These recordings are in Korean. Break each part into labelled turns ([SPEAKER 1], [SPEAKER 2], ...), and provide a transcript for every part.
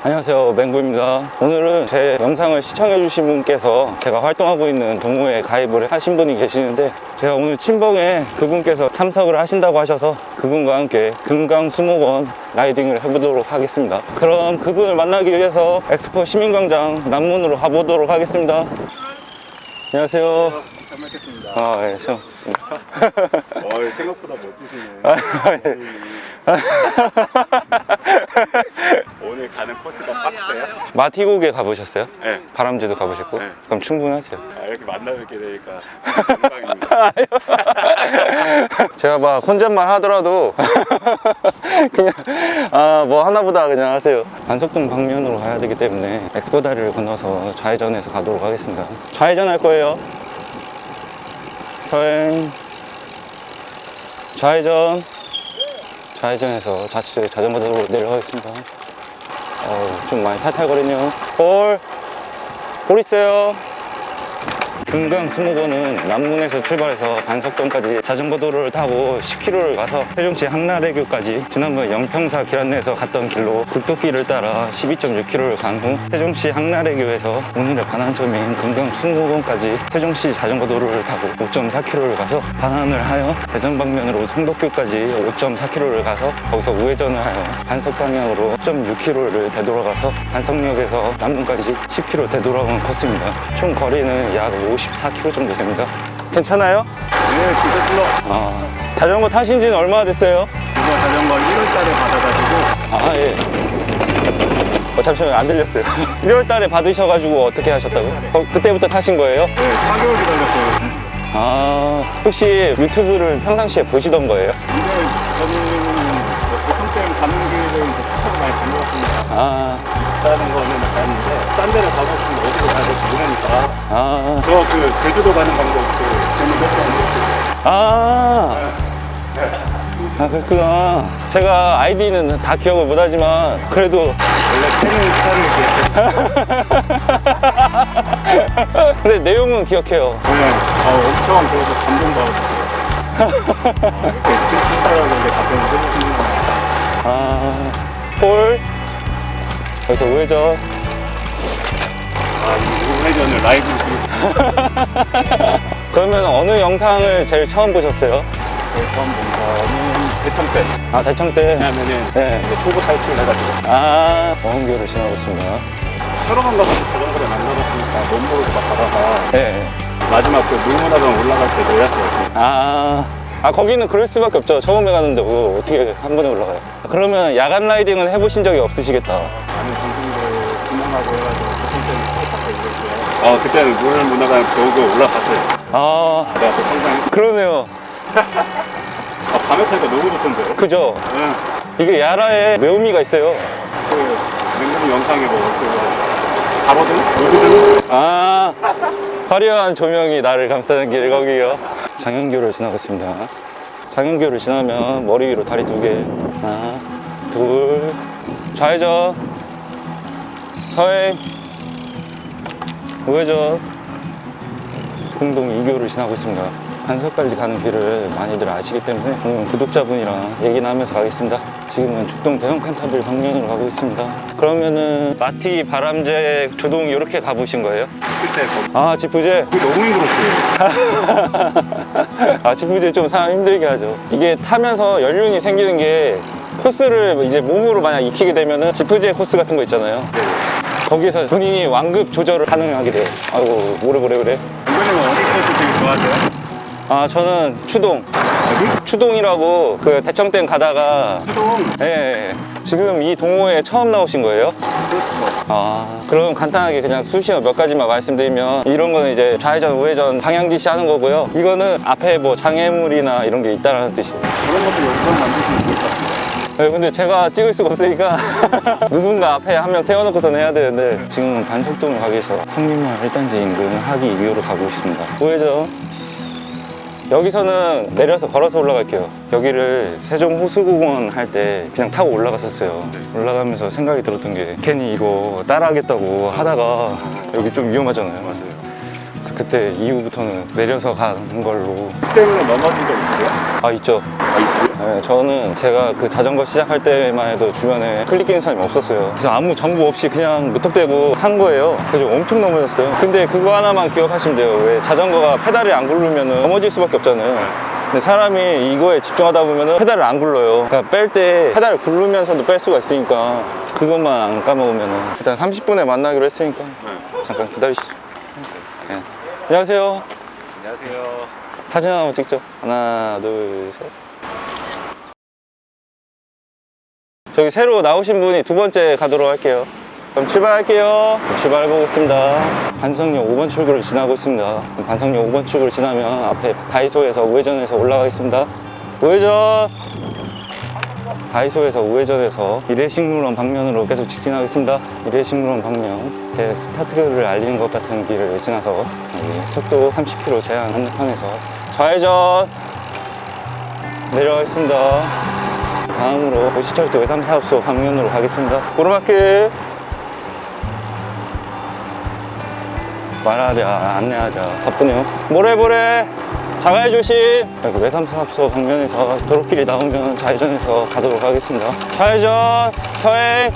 [SPEAKER 1] 안녕하세요 맹구입니다 오늘은 제 영상을 시청해 주신 분께서 제가 활동하고 있는 동호회에 가입을 하신 분이 계시는데 제가 오늘 친봉에 그분께서 참석을 하신다고 하셔서 그분과 함께 금강수목원 라이딩을 해보도록 하겠습니다 그럼 그분을 만나기 위해서 엑스포 시민광장 남문으로 가보도록 하겠습니다 안녕하세요
[SPEAKER 2] 잘 먹겠습니다.
[SPEAKER 1] 아, 예, 처음 뵙습니다.
[SPEAKER 2] 어, 생각보다 멋지시네.
[SPEAKER 1] 아, 예.
[SPEAKER 2] 오늘 가는 코스가 빡세요?
[SPEAKER 1] 마티고개 가보셨어요?
[SPEAKER 2] 네.
[SPEAKER 1] 바람제도 가보셨고?
[SPEAKER 2] 네.
[SPEAKER 1] 그럼 충분하세요.
[SPEAKER 2] 아, 이렇게 만나 뵙게 되니까 영광입니다.
[SPEAKER 1] 제가 막 혼잣말 하더라도 그냥 아 뭐 하나보다 그냥 하세요 반석동 방면으로 가야 되기 때문에 엑스포 다리를 건너서 좌회전해서 가도록 하겠습니다 좌회전 할 거예요 서행 좌회전 좌회전해서 좌측 자전거 도로 내려가겠습니다 어, 좀 많이 탈탈거리네요 볼! 볼 있어요 금강 수목원은 남문에서 출발해서 반석동까지 자전거 도로를 타고 10km를 가서 세종시 항나래교까지 지난번 영평사 길 안내에서 갔던 길로 국도길을 따라 12.6km를 간 후 세종시 항나래교에서 오늘의 반환점인 금강 수목원까지 세종시 자전거 도로를 타고 5.4km를 가서 반환을 하여 대전 방면으로 성덕교까지 5.4km를 가서 거기서 우회전을 하여 반석 방향으로 5.6km를 되돌아가서 반석역에서 남문까지 10km 되돌아오는 코스입니다. 총 거리는 약 54km 정도 됩니다. 괜찮아요?
[SPEAKER 2] 오늘 기사 불러.
[SPEAKER 1] 아, 자전거 타신 지는 얼마나 됐어요?
[SPEAKER 2] 이거 자전거 1월달에 받아가지고
[SPEAKER 1] 아, 예. 어, 잠시만요. 안 들렸어요. 1월 달에 받으셔가지고 어떻게 하셨다고? 어, 그때부터 타신 거예요?
[SPEAKER 2] 네, 4개월 기다렸어요.
[SPEAKER 1] 아, 혹시 유튜브를 평상시에 보시던 거예요?
[SPEAKER 2] 근데 저는 뭐 보통점 가는 길을 이제 타고 많이 다녀왔으니까
[SPEAKER 1] 아,
[SPEAKER 2] 다는 거는 알았는데 딴 데를 가고 싶으면 어디로 가야 될지 모르니까
[SPEAKER 1] 아,
[SPEAKER 2] 저 그 제주도 가는 방법 그 재밌는 거
[SPEAKER 1] 아. 아, 그렇구나. 제가 아이디는 다 기억을 못하지만, 그래도
[SPEAKER 2] 원래 팬은 스타일을 기억해
[SPEAKER 1] 근데 내용은 기억해요.
[SPEAKER 2] 그냥 어, 엄청 그래서 감동받았어요 이렇게 친절하게 이렇게 답변을 해주시는 거
[SPEAKER 1] 아, 볼. 여기서 우회전.
[SPEAKER 2] 아, 이 우회전을 라이브로
[SPEAKER 1] 그러면 어느 영상을 제일 처음 보셨어요?
[SPEAKER 2] 처음 본 거는 대청 때
[SPEAKER 1] 아, 대청 때.
[SPEAKER 2] 왜냐면은
[SPEAKER 1] 네.
[SPEAKER 2] 이제 초보 탈출해가지고
[SPEAKER 1] 아, 어흥교를 지나고 있습니다.
[SPEAKER 2] 서로만 가서 자전거를 만나봤으니까 못 모르고 막 가다가
[SPEAKER 1] 네.
[SPEAKER 2] 마지막 그 물문화동 올라갈 때 내렸어요
[SPEAKER 1] 아, 아, 거기는 그럴 수밖에 없죠. 처음에 가는데 뭐 어떻게 한 번에 올라가요? 그러면 야간 라이딩은 해보신 적이 없으시겠다.
[SPEAKER 2] 많은 동생들 분양하고 해가지고 대청 때는 똑같이 이랬 어 그때는 물문화동 보고 올라갔어요
[SPEAKER 1] 아,
[SPEAKER 2] 내가 또 상상히
[SPEAKER 1] 그러네요.
[SPEAKER 2] 아, 밤에 타니까 너무 좋던데
[SPEAKER 1] 그죠?
[SPEAKER 2] 응.
[SPEAKER 1] 이게 야라에 매우미가 있어요.
[SPEAKER 2] 그 맹금 영상에 뭐 그 가거든? 로드등?
[SPEAKER 1] 아, 화려한 조명이 나를 감싸는 길 거기요. 장현교를 지나갔습니다. 장현교를 지나면 머리 위로 다리 두 개. 하나, 둘, 좌회전, 서행, 우회전, 공동 2교를 지나고 있습니다. 한석까지 가는 길을 많이들 아시기 때문에 오늘 구독자분이랑 얘기나 하면서 가겠습니다. 지금은 죽동 대형 칸타빌 방면으로 가고 있습니다. 그러면은 마티 바람제 조동 이렇게 가보신 거예요?
[SPEAKER 2] 그때 거기
[SPEAKER 1] 아 지프제
[SPEAKER 2] 너무 힘들었어요
[SPEAKER 1] 아 지프제 좀 사람 힘들게 하죠 이게 타면서 연륜이 생기는 게 코스를 이제 몸으로 만약 익히게 되면은 지프제 코스 같은 거 있잖아요 거기서 본인이 완급 조절을 가능하게 돼요 아이고 뭐래 뭐래 그래
[SPEAKER 2] 선배님은 어디 코스 되게 좋아하세요?
[SPEAKER 1] 아 저는 추동
[SPEAKER 2] 어디?
[SPEAKER 1] 추동이라고 그 대청댐 가다가
[SPEAKER 2] 수동
[SPEAKER 1] 예, 예 지금 이 동호회에 처음 나오신 거예요?
[SPEAKER 2] 그렇죠
[SPEAKER 1] 아, 그럼 간단하게 그냥 수시어 몇 가지만 말씀드리면 이런 거는 이제 좌회전, 우회전 방향 지시하는 거고요. 이거는 앞에 뭐 장애물이나 이런 게 있다라는 뜻이에요.
[SPEAKER 2] 그런 것도 영상 만드시면 좋을 것 같아요
[SPEAKER 1] 네, 근데 제가 찍을 수가 없으니까 누군가 앞에 한 명 세워놓고선 해야 되는데 지금은 반석동을 가기 위해서 성림마을 1단지 인근 하기 2호로 가고 있습니다. 우회전. 여기서는 내려서 걸어서 올라갈게요. 여기를 세종 호수공원 할 때 그냥 타고 올라갔었어요. 올라가면서 생각이 들었던 게 괜히 이거 따라하겠다고 하다가 여기 좀 위험하잖아요.
[SPEAKER 2] 맞아요
[SPEAKER 1] 그래서 그때 이후부터는 내려서 가는 걸로
[SPEAKER 2] 때문에 넘어진 적 있어요?
[SPEAKER 1] 아 있죠.
[SPEAKER 2] 아 있어요?
[SPEAKER 1] 네, 저는 제가 그 자전거 시작할 때만 해도 주변에 클릭되는 사람이 없었어요. 그래서 아무 정보 없이 그냥 무턱대고 산 거예요. 그래서 엄청 넘어졌어요. 근데 그거 하나만 기억하시면 돼요. 왜 자전거가 페달이 안 굴르면 넘어질 수밖에 없잖아요. 근데 사람이 이거에 집중하다 보면 페달을 안 굴러요. 그러니까 뺄 때 페달을 굴르면서도 뺄 수가 있으니까 그것만 안 까먹으면 일단 30분에 만나기로 했으니까 잠깐 기다리시죠. 네. 안녕하세요.
[SPEAKER 2] 안녕하세요.
[SPEAKER 1] 사진 하나 찍죠. 하나, 둘, 셋. 저기 새로 나오신 분이 두 번째 가도록 할게요. 그럼 출발할게요. 출발해 보겠습니다. 반성역 5번 출구를 지나고 있습니다. 반성역 5번 출구를 지나면 앞에 다이소에서 우회전해서 올라가겠습니다. 우회전! 다이소에서 우회전해서 일회식물원 방면으로 계속 직진하겠습니다. 일회식물원 방면. 제 스타트를 알리는 것 같은 길을 지나서 속도 30km 제한 한대판에서 좌회전 내려가겠습니다. 다음으로 도시철도 외삼사업소 방면으로 가겠습니다. 오르막길 말하랴 안내하랴 바쁘네요. 모래모래 자갈 조심 외삼사업소 방면에서 도로길이 나오면 좌회전해서 가도록 하겠습니다. 좌회전 서행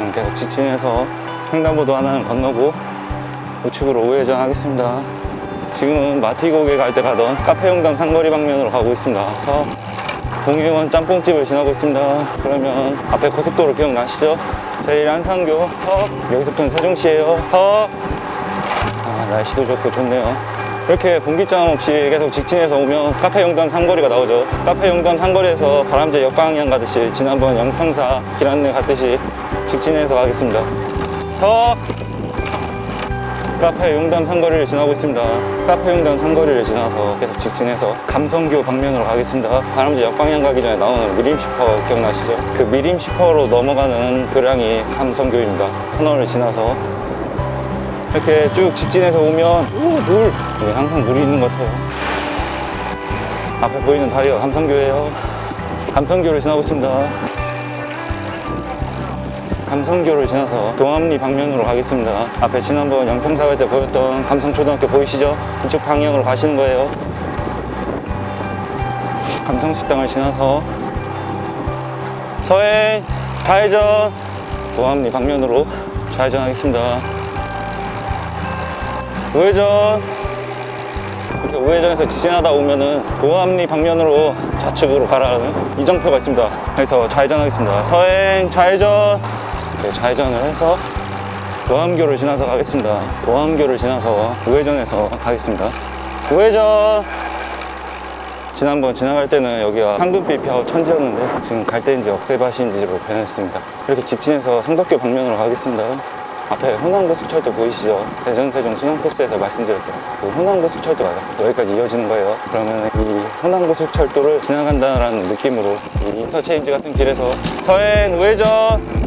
[SPEAKER 1] 음, 계속 직진해서 횡단보도 하나는 건너고 우측으로 우회전 하겠습니다. 지금은 마티고개 갈때 가던 카페 용담 상거리 방면으로 가고 있습니다. 서 동해원 짬뽕집을 지나고 있습니다. 그러면 앞에 고속도로 기억나시죠? 제일 한상교 터 여기서부터는 세종시에요. 터 아, 날씨도 좋고 좋네요. 이렇게 분기점 없이 계속 직진해서 오면 카페 용담 상거리가 나오죠. 카페 용담 상거리에서 바람제 역방향 가듯이 지난번 영평사 길 안내 갔듯이 직진해서 가겠습니다. 더 카페 용담 상거리를 지나고 있습니다. 카페 용담 상거리를 지나서 계속 직진해서 감성교 방면으로 가겠습니다. 바람제 역방향 가기 전에 나오는 미림 슈퍼 기억나시죠? 그 미림 슈퍼로 넘어가는 교량이 감성교입니다. 터널을 지나서 이렇게 쭉 직진해서 오면 오, 물! 여기 항상 물이 있는 것 같아요. 앞에 보이는 다리가 감성교예요. 감성교를 지나고 있습니다. 감성교를 지나서 동암리 방면으로 가겠습니다. 앞에 지난번 영평사 갈때 보였던 감성초등학교 보이시죠? 그쪽 방향으로 가시는 거예요. 감성식당을 지나서 서행 좌회전 동암리 방면으로 좌회전하겠습니다. 우회전 이렇게 우회전해서 직진하다 오면은 도암리 방면으로 좌측으로 가라는 이정표가 있습니다. 그래서 좌회전하겠습니다. 서행 좌회전 이렇게 좌회전을 해서 도암교를 지나서 가겠습니다. 도암교를 지나서 우회전해서 가겠습니다. 우회전 지난번 지나갈 때는 여기가 황금빛 벼 천지였는데 지금 갈 때인지 억새밭인지로 변했습니다. 이렇게 직진해서 성덕교 방면으로 가겠습니다. 앞에 호남고속철도 보이시죠? 대전 세종 순환 코스에서 말씀드렸던 그 호남고속철도가 여기까지 이어지는 거예요. 그러면 이 호남고속철도를 지나간다라는 느낌으로 이 인터체인지 같은 길에서 서행 우회전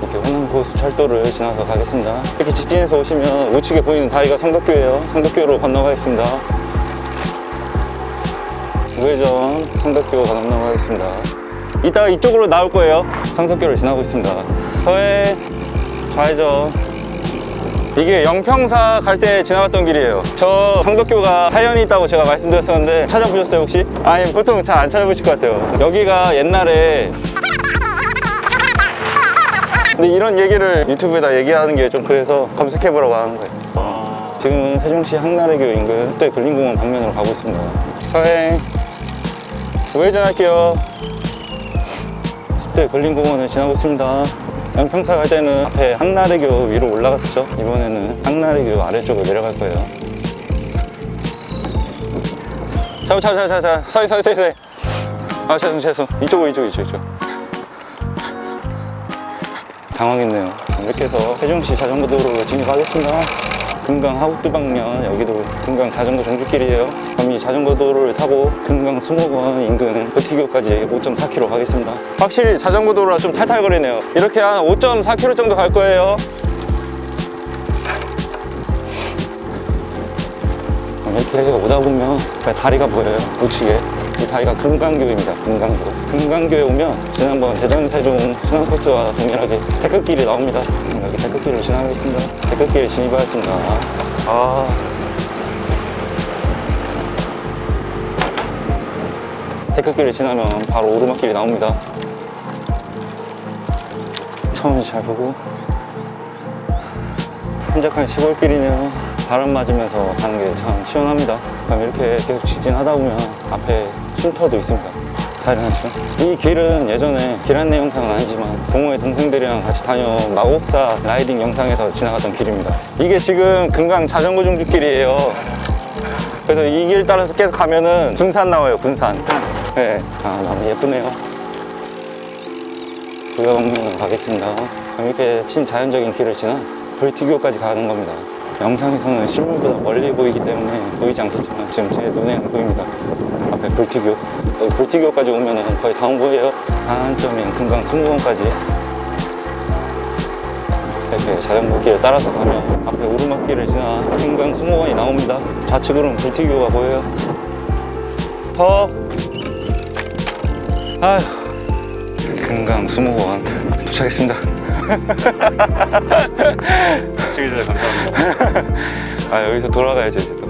[SPEAKER 1] 이렇게 호남고속철도를 지나서 가겠습니다. 이렇게 직진해서 오시면 우측에 보이는 다리가 성덕교예요. 성덕교로 건너가겠습니다. 우회전 성덕교 건너가겠습니다. 이따가 이쪽으로 나올 거예요. 성덕교를 지나고 있습니다. 서해 좌회전. 이게 영평사 갈 때 지나갔던 길이에요. 저 성덕교가 사연이 있다고 제가 말씀드렸었는데 찾아보셨어요 혹시? 아니 보통 잘 안 찾아보실 것 같아요. 여기가 옛날에 근데 이런 얘기를 유튜브에다 얘기하는 게 좀 그래서 검색해보라고 하는 거예요. 지금은 세종시 항나래교 인근 흑대 근린공원 방면으로 가고 있습니다. 서행 우회전할게요. 습대 근린공원을 지나고 있습니다. 양평사 갈 때는 앞에 항나래교 위로 올라갔었죠. 이번에는 항나래교 아래쪽으로 내려갈 거예요. 자, 자, 자, 자, 자, 서희, 서희, 서희, 서희. 아, 죄송, 죄송. 이쪽으로, 이쪽, 이쪽, 이쪽. 당황했네요. 이렇게 해서 세종시 자전거 도로로 진입하겠습니다. 금강 하우트 방면 여기도 금강 자전거 정주길이에요. 그럼 이 자전거 도로를 타고 금강 수목원 인근 버티교까지 5.4km 가겠습니다. 확실히 자전거 도로라 좀 탈탈거리네요. 이렇게 한 5.4km 정도 갈 거예요. 이렇게 오다 보면 다리가 보여요. 우측에. 이 다리가 금강교입니다. 금강교. 금강교에 오면 지난번 대전 세종 순환 코스와 동일하게 태극길이 나옵니다. 여기 태극길을 지나가겠습니다. 태극길에 진입하겠습니다. 아. 데크길을 지나면 바로 오르막길이 나옵니다. 차원이 잘 보고 한적한 시골길이네요. 바람 맞으면서 가는 게 참 시원합니다. 그럼 이렇게 계속 직진하다 보면 앞에 쉼터도 있습니다. 사이렌하죠. 이 길은 예전에 길 안내 영상은 아니지만 동호회 동생들이랑 같이 다녀온 마곡사 라이딩 영상에서 지나갔던 길입니다. 이게 지금 금강 자전거 종주길이에요. 그래서 이 길 따라서 계속 가면은 군산 나와요, 군산. 네. 아, 너무 예쁘네요. 구경면 가겠습니다. 이렇게 친자연적인 길을 지나 불티교까지 가는 겁니다. 영상에서는 실물보다 멀리 보이기 때문에 보이지 않겠지만 지금 제 눈에는 보입니다. 앞에 불티교. 여기 불티교까지 오면은 거의 다운보예요. 한점인 금강 수목원까지 이렇게 자전거 길을 따라서 가면 앞에 오르막길을 지나 금강 수목원이 나옵니다. 좌측으로는 불티교가 보여요. 더. 아휴. 금강 수목원 도착했습니다.
[SPEAKER 2] 시청해주셔서 감사합니다.
[SPEAKER 1] 아 여기서 돌아가야죠 이제 또.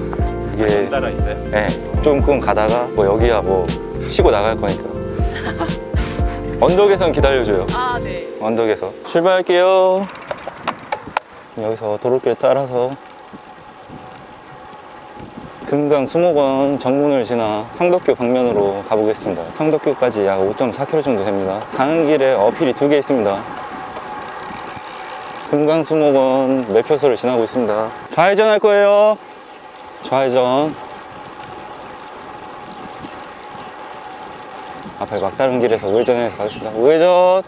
[SPEAKER 1] 이게
[SPEAKER 2] 따라 있어요?
[SPEAKER 1] 네, 조금 가다가 뭐 여기야 뭐 치고 나갈 거니까. 언덕에선 기다려줘요.
[SPEAKER 3] 아, 네.
[SPEAKER 1] 언덕에서 출발할게요. 여기서 도로길 따라서 금강 수목원 정문을 지나 성덕교 방면으로 가보겠습니다. 성덕교까지 약 5.4km 정도 됩니다. 가는 길에 어필이 두 개 있습니다. 금강 수목원 매표소를 지나고 있습니다. 좌회전 할 거예요. 좌회전. 앞에 막다른 길에서 우회전해서 가겠습니다. 우회전.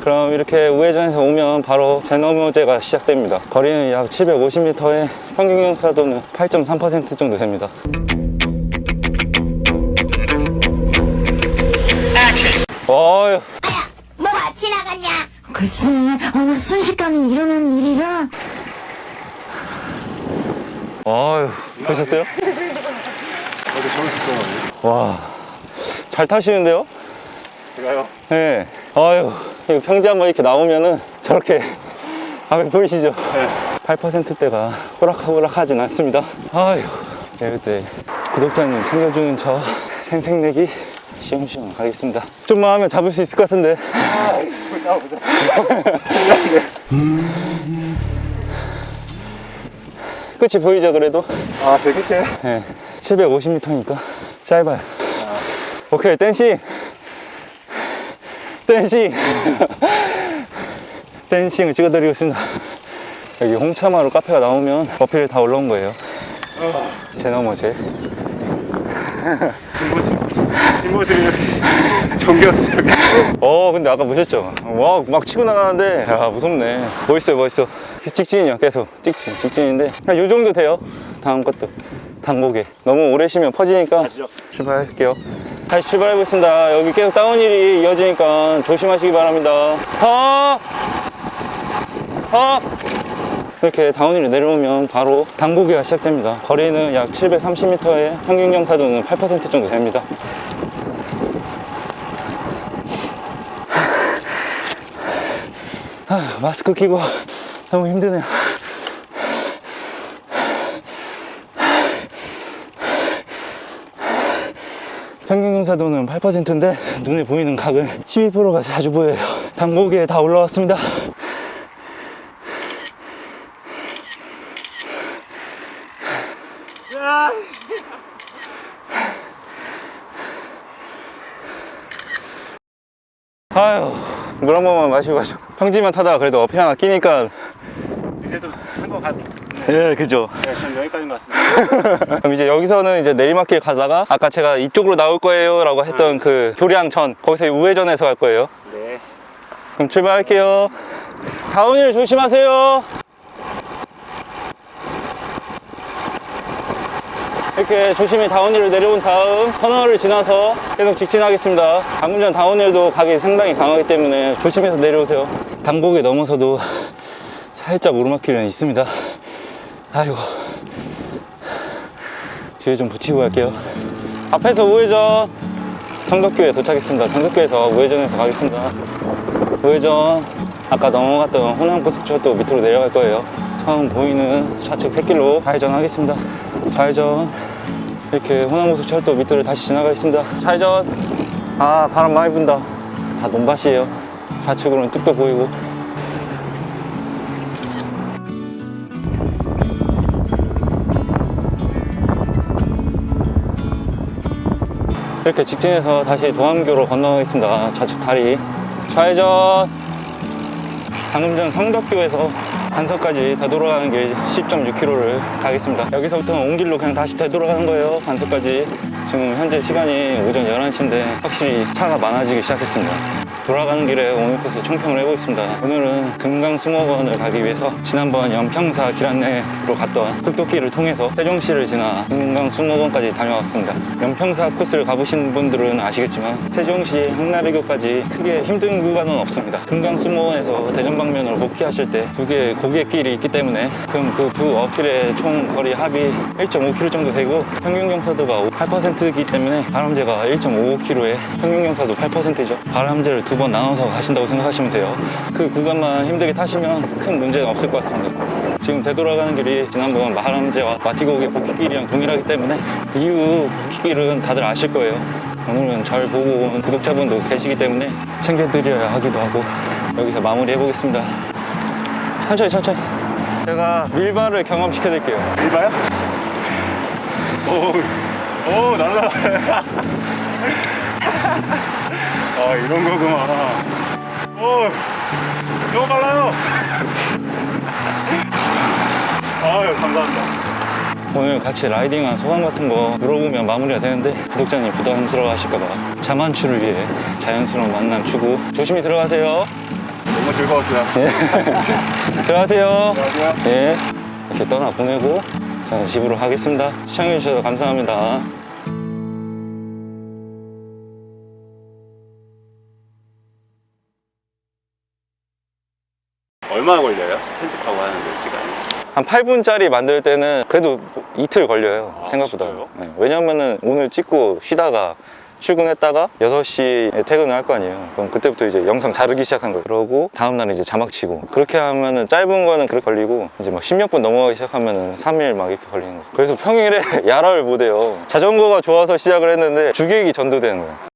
[SPEAKER 1] 그럼 이렇게 우회전해서 오면 바로 제너머제가 시작됩니다. 거리는 약 750m에 평균 경사도는 8.3% 정도 됩니다.
[SPEAKER 4] 순식간에 일어나는 일이라
[SPEAKER 1] 어휴, 보셨어요?
[SPEAKER 2] 어제 저를 듣더라고요.
[SPEAKER 1] 와, 잘 타시는데요?
[SPEAKER 2] 제가요?
[SPEAKER 1] 네. 아유, 이 평지 한번 이렇게 나오면은 저렇게 앞에 보이시죠?
[SPEAKER 2] 네.
[SPEAKER 1] 8%대가 호락호락하진 않습니다. 아유, 이럴 때 구독자님 챙겨주는 저 생생내기 시험시험 가겠습니다. 좀만 하면 잡을 수 있을 것 같은데.
[SPEAKER 2] 보자.
[SPEAKER 1] 끝이 보이죠, 그래도?
[SPEAKER 2] 아, 제 끝이에요?
[SPEAKER 1] 네. 750m니까 짧아요. 오케이, 댄싱! 댄싱! 댄싱을 찍어드리고 있습니다. 여기 홍차마루 카페가 나오면 어필 다 올라온 거예요. 제 넘어제.
[SPEAKER 2] 뒷모습. 뒷모습이 존경스럽게.
[SPEAKER 1] 어, 근데 아까 보셨죠? 와, 막 치고 나가는데, 야, 무섭네. 멋있어요, 멋있어. 직진이요, 계속. 직진, 직진인데. 그냥 요 정도 돼요. 다음 것도. 단곡에. 너무 오래 쉬면 퍼지니까.
[SPEAKER 2] 가시죠.
[SPEAKER 1] 출발할게요. 다시 출발해보겠습니다. 여기 계속 다운힐이 이어지니까 조심하시기 바랍니다. 하! 하! 이렇게 다운힐을 내려오면 바로 단고기가 시작됩니다. 거리는 약 730m에 평균 경사도는 8% 정도 됩니다. 마스크 끼고 너무 힘드네요. 평균 경사도는 8%인데 눈에 보이는 각은 12%가 자주 보여요. 단고기에 다 올라왔습니다. 아유, 물한 번만 마시고 가죠. 평지만 타다가 그래도 어필 하나 끼니까.
[SPEAKER 2] 이제 좀한거 같.
[SPEAKER 1] 예, 그죠.
[SPEAKER 2] 네, 전 여기까지인 것 같습니다.
[SPEAKER 1] 그럼 이제 여기서는 이제 내리막길 가다가 아까 제가 이쪽으로 나올 거예요 라고 했던 그 교량천 거기서 우회전해서 갈 거예요.
[SPEAKER 2] 네.
[SPEAKER 1] 그럼 출발할게요. 다운힐 조심하세요. 이렇게 조심히 다운힐을 내려온 다음 터널을 지나서 계속 직진하겠습니다. 방금 전 다운힐도 각이 상당히 강하기 때문에 조심해서 내려오세요. 단곡에 넘어서도 살짝 오르막길은 있습니다. 아이고. 뒤에 좀 붙이고 갈게요. 앞에서 우회전. 성덕교에 도착했습니다. 성덕교에서 우회전해서 가겠습니다. 우회전 아까 넘어갔던 호남고속철도 밑으로 내려갈 거예요 처음 보이는 좌측 새길로 좌회전 하겠습니다 좌회전 이렇게 호남고속 철도 밑으로 다시 지나가겠습니다. 좌회전. 아, 바람 많이 분다. 다 논밭이에요. 좌측으로는 뚝뚝 보이고. 이렇게 직진해서 다시 도암교로 건너가겠습니다. 좌측 다리. 좌회전. 방금 전 성덕교에서 반석까지 되돌아가는 길 10.6km를 가겠습니다. 여기서부터는 온 길로 그냥 다시 되돌아가는 거예요. 반석까지. 지금 현재 시간이 오전 11시인데 확실히 차가 많아지기 시작했습니다. 돌아가는 길에 오늘 코스 총평을 해보겠습니다. 오늘은 금강수목원을 가기 위해서 지난번 연평사 길 안내로 갔던 국도길을 통해서 세종시를 지나 금강수목원까지 다녀왔습니다. 연평사 코스를 가보신 분들은 아시겠지만 세종시 항나리교까지 크게 힘든 구간은 없습니다. 금강수목원에서 대전 방면으로 복귀하실 때 두 개의 고객길이 있기 때문에 그럼 그 두 어필의 총 거리 합이 1.5km 정도 되고 평균 경사도가 8%이기 때문에 바람재가 1.55km에 평균 경사도 8%죠. 바람재를 두번 나눠서 가신다고 생각하시면 돼요. 그 구간만 힘들게 타시면 큰 문제가 없을 것 같습니다. 지금 되돌아가는 길이 지난번 바람재와 마티고기 복귀길이랑 동일하기 때문에 이후 복귀길은 다들 아실 거예요. 오늘은 잘 보고 온 구독자분도 계시기 때문에 챙겨드려야 하기도 하고 여기서 마무리 해보겠습니다. 천천히 천천히 제가 밀바를 경험시켜 드릴게요
[SPEAKER 2] 일봐요? 오, 오, 날라. 아, 이런 거구만. 오, 너무 빨라요. 아유, 감사합니다.
[SPEAKER 1] 오늘 같이 라이딩한 소감 같은 거 물어보면 마무리가 되는데 구독자님 부담스러워 하실까봐 자만추를 위해 자연스러운 만남 추구 조심히 들어가세요
[SPEAKER 2] 너무 즐거웠어요.
[SPEAKER 1] 들어가세요
[SPEAKER 2] 안녕하세요.
[SPEAKER 1] 예 이렇게 떠나 보내고 저는 집으로 가겠습니다 시청해주셔서 감사합니다
[SPEAKER 2] 얼마나 걸려요? 편집하고 하는데, 시간이?
[SPEAKER 1] 한 8분짜리 만들 때는 그래도 이틀 걸려요
[SPEAKER 2] 아,
[SPEAKER 1] 생각보다.
[SPEAKER 2] 진짜요?
[SPEAKER 1] 네, 왜냐면은 오늘 찍고 쉬다가 출근했다가 6시에 퇴근을 할 거 아니에요. 그럼 그때부터 이제 영상 자르기 시작한 거예요. 그러고 다음날 이제 자막 치고. 그렇게 하면은 짧은 거는 그렇게 걸리고 이제 막 10몇 분 넘어가기 시작하면은 3일 막 이렇게 걸리는 거죠. 그래서 평일에 야라를 못 해요. 자전거가 좋아서 시작을 했는데 주객이 전도되는 거예요